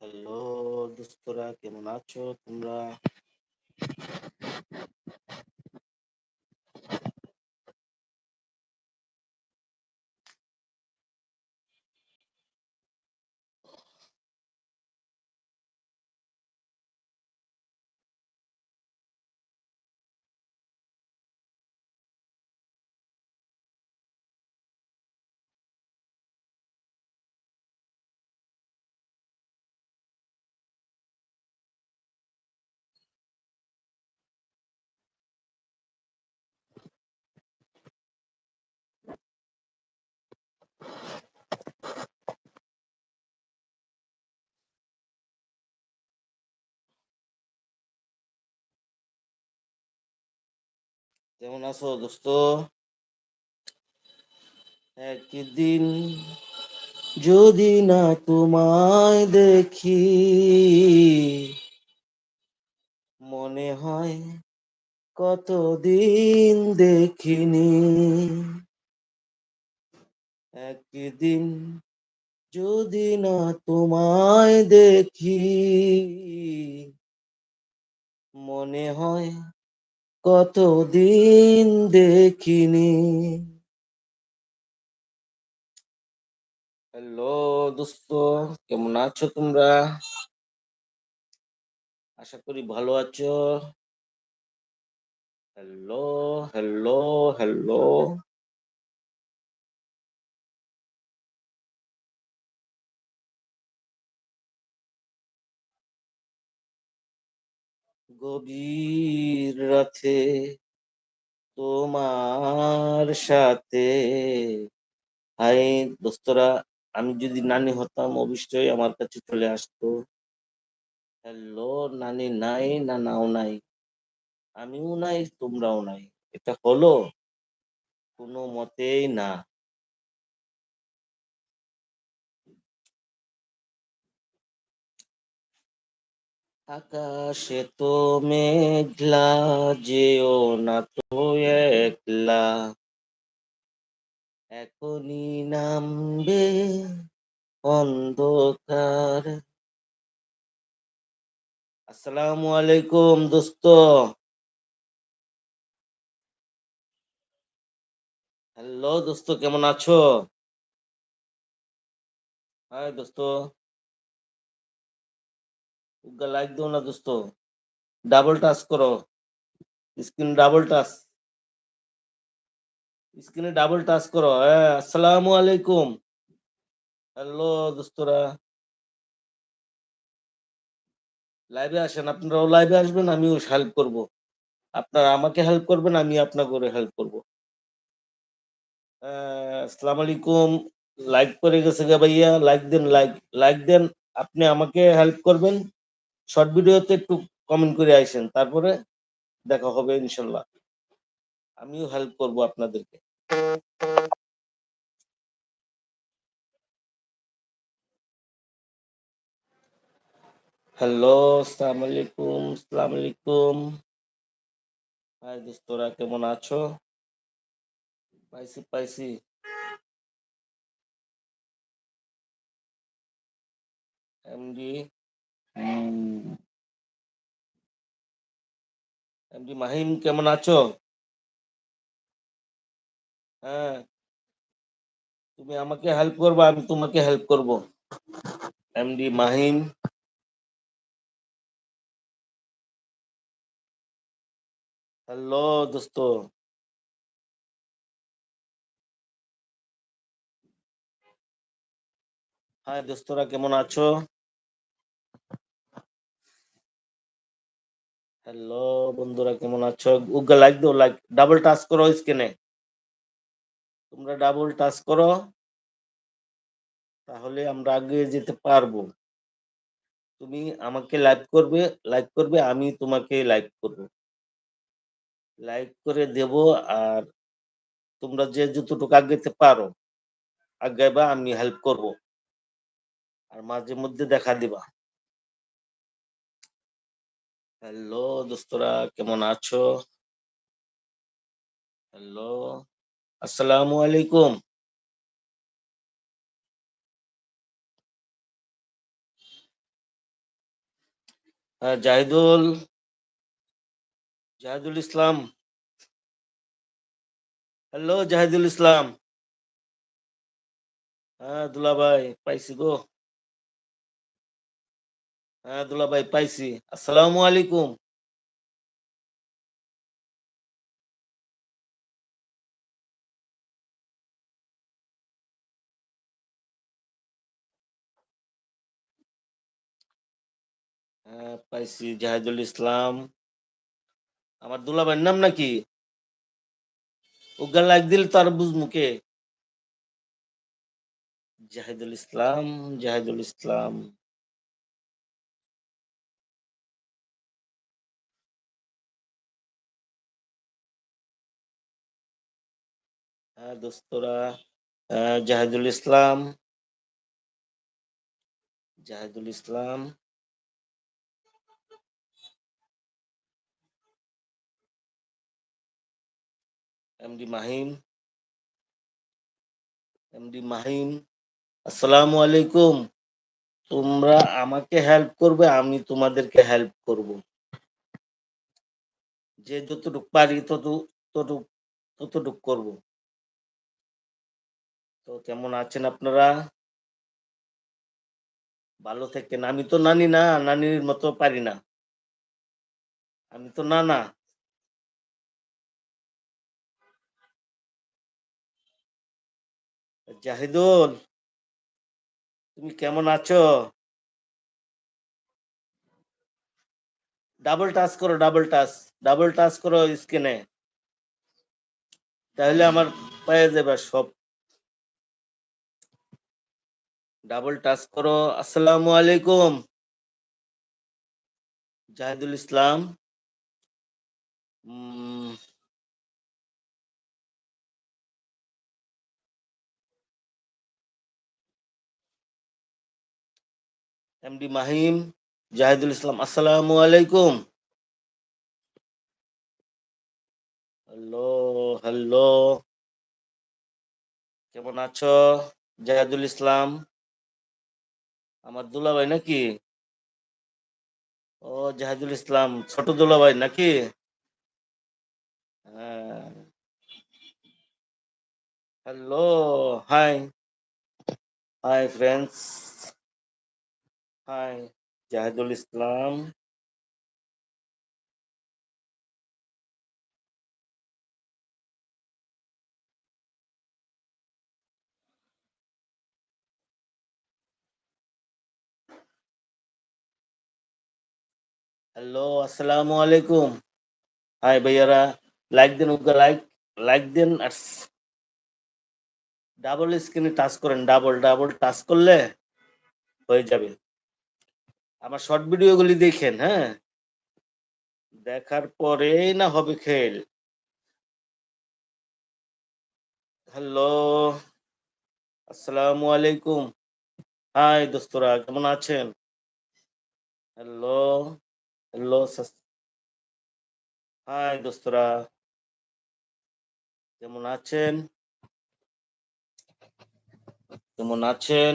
Hello দোস্তরা কেমন আছো তোমরা? কেমন আছো দোস্ত? একদিন যদি না তোমায় দেখি, মনে হয় কতদিন দেখিনি। একদিন যদি না তোমায় দেখি, মনে হয় কতদিন দেখিনি। হ্যালো দোস্ত কেমন আছো তোমরা? আশা করি ভালো আছো। Hello hello hello. গভীর রাতে তোমার সাথে। হাই দোস্তরা, আমি যদি নানি হতাম, অবশ্যই আমার কাছে চলে আসতো। হ্যালো, নানি নাই না নাও নাই, আমিও নাই, তোমরাও নাই, এটা হলো কোনো মতেই না। আকাশে তো মেঘলা, যেও না তো একলা। এখনই নামবে অন্ধকার। আসসালামু আলাইকুম, দোস্ত। হ্যালো, দোস্ত, কেমন আছো? হাই, দোস্ত। লাইক দো না দোস্ত। ডাবল টাচ করো। স্ক্রিন ডাবল টাচ স্ক্রিনে ডাবল টাচ করো। হ্যাঁ আসসালামু আলাইকুম। হ্যালো দোস্তরা। লাইভে আসেন, আপনারাও লাইভে আসবেন, আমিও হেল্প করব। আপনারা আমাকে হেল্প করবেন, আমি আপনাকে হেল্প করব। আসসালামু আলাইকুম। লাইক করে গেছে গে ভাইয়া। লাইক দেন লাইক লাইক দেন। আপনি আমাকে হেল্প করবেন। শর্ট ভিডিওতে একটু কমেন্ট করে আইসেন তারপরে দেখা হবে ইনশাল্লাহ। আমিও হেল্প করব আপনাদেরকে। হ্যালো আসসালামু আলাইকুম আসসালামু আলাইকুম। হাই দোস্তরা কেমন আছো? পাইছি পাইছি। এমডি এমডি মাহিম, কেমন আছো? হ্যাঁ। তুমি আমাকে হেল্প করবে, আমি তোমাকে হেল্প করব। এমডি মাহিম। হ্যালো দোস্ত। হাই দোস্তরা, কেমন আছো? হ্যালো বন্ধুরা, কেমন আছো? উগা লাইক দাও লাইক ডাবল টাচ করো স্ক্রিনে তোমরা ডাবল টাচ করো, তাহলে আমরা আগে যেতে পারব। তুমি আমাকে লাইক করবে লাইক করবে, আমি তোমাকে লাইক করব। লাইক করে দেব আর তোমরা যে যতটুকু আগাইতে পারো আগাইবা আমি হেল্প করব। আর মাঝে মধ্যে দেখা দিবা। হ্যালো দোস্তরা, কেমন আছো? হ্যালো, আসসালামু আলাইকুম। হ্যাঁ জাহিদুল জাহিদুল ইসলাম। হ্যালো, জাহিদুল ইসলাম। হ্যাঁ দুলা ভাই পাইছি গো। হ্যাঁ দুলা ভাই পাইছি। আসসালামু আলাইকুম। হ্যাঁ পাইছি। জাহিদুল ইসলাম। আমার দুলা ভাইয়ের নাম নাকি? ওগা লাগ দিল তার বুঝ মুখে জাহিদুল ইসলাম জাহিদুল ইসলাম। দোস্তরা হ্যাঁ, জাহিদুল ইসলাম। জাহিদুল ইসলাম। এমডি মাহিম। এমডি মাহিম আসসালামু আলাইকুম। তোমরা আমাকে হেল্প করবে আমি তোমাদেরকে হেল্প করব। যে যতটুক পারি তত- ততটুক ততটুক করব। তো কেমন আছেন আপনারা? ভালো থাকেন। আমি তো নানি না, নানির মতো পারি না। আমি তো না না জাহিদুল, তুমি কেমন আছো? ডাবল টাচ করো ডাবল টাচ ডাবল টাচ করো স্ক্রিনে তাহলে আমার পেয়ে যাবে সব। ডাবল টাচ করো। আসসালামু আলাইকুম। জাহিদুল ইসলাম। এমডি মাহিম, জাহিদুল ইসলাম, আসসালামু আলাইকুম। Hello hello. কেমন আছো? জাহিদুল ইসলাম। আমার দুলাভাই নাকি? ও, জাহিদুল ইসলাম, ছোট দুলা ভাই নাকি hello, hi. Hi friends hi, Jahidul Islam. Hello, আসসালামু আলাইকুম। হাই ভাইয়ারা লাইক দেন উনকা লাইক লাইক দেন, আর ডাবল স্ক্রিনে টাচ করেন ডাবল ডাবল টাচ করলে হয়ে যাবে। আমার শর্ট ভিডিওগুলি দেখেন হ্যাঁ? দেখার পরেই না হবে খেল। হ্যালো, আসসালামু আলাইকুম। হাই দোস্তরা, কেমন আছেন? হ্যালো। হ্যালো হাই দোস্তরা কেমন আছেন কেমন আছেন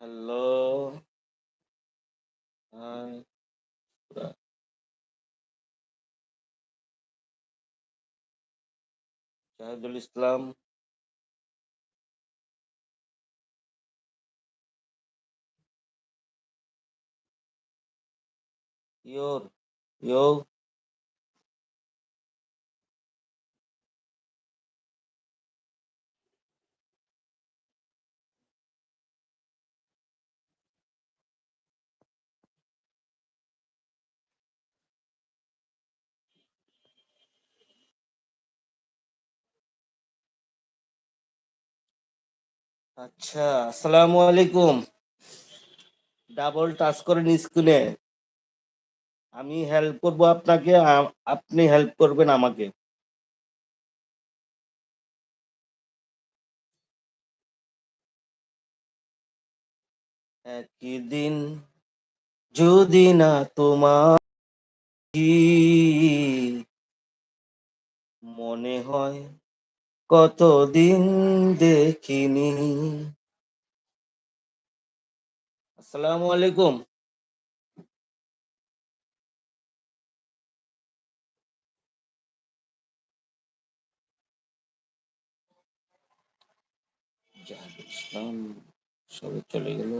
hello hi Jahidul Islam your yo আচ্ছা আসসালামু আলাইকুম। ডাবল টাচ করেন স্ক্রিনে আমি হেল্প করব আপনাকে আপনি হেল্প করবেন আমাকে। একই দিন যদি না তোমার মনে হয়, কতদিন দেখিনি। আসসালামু আলাইকুম। জাহাঙ্গীর দেখছিলাম সবে চলে গেল।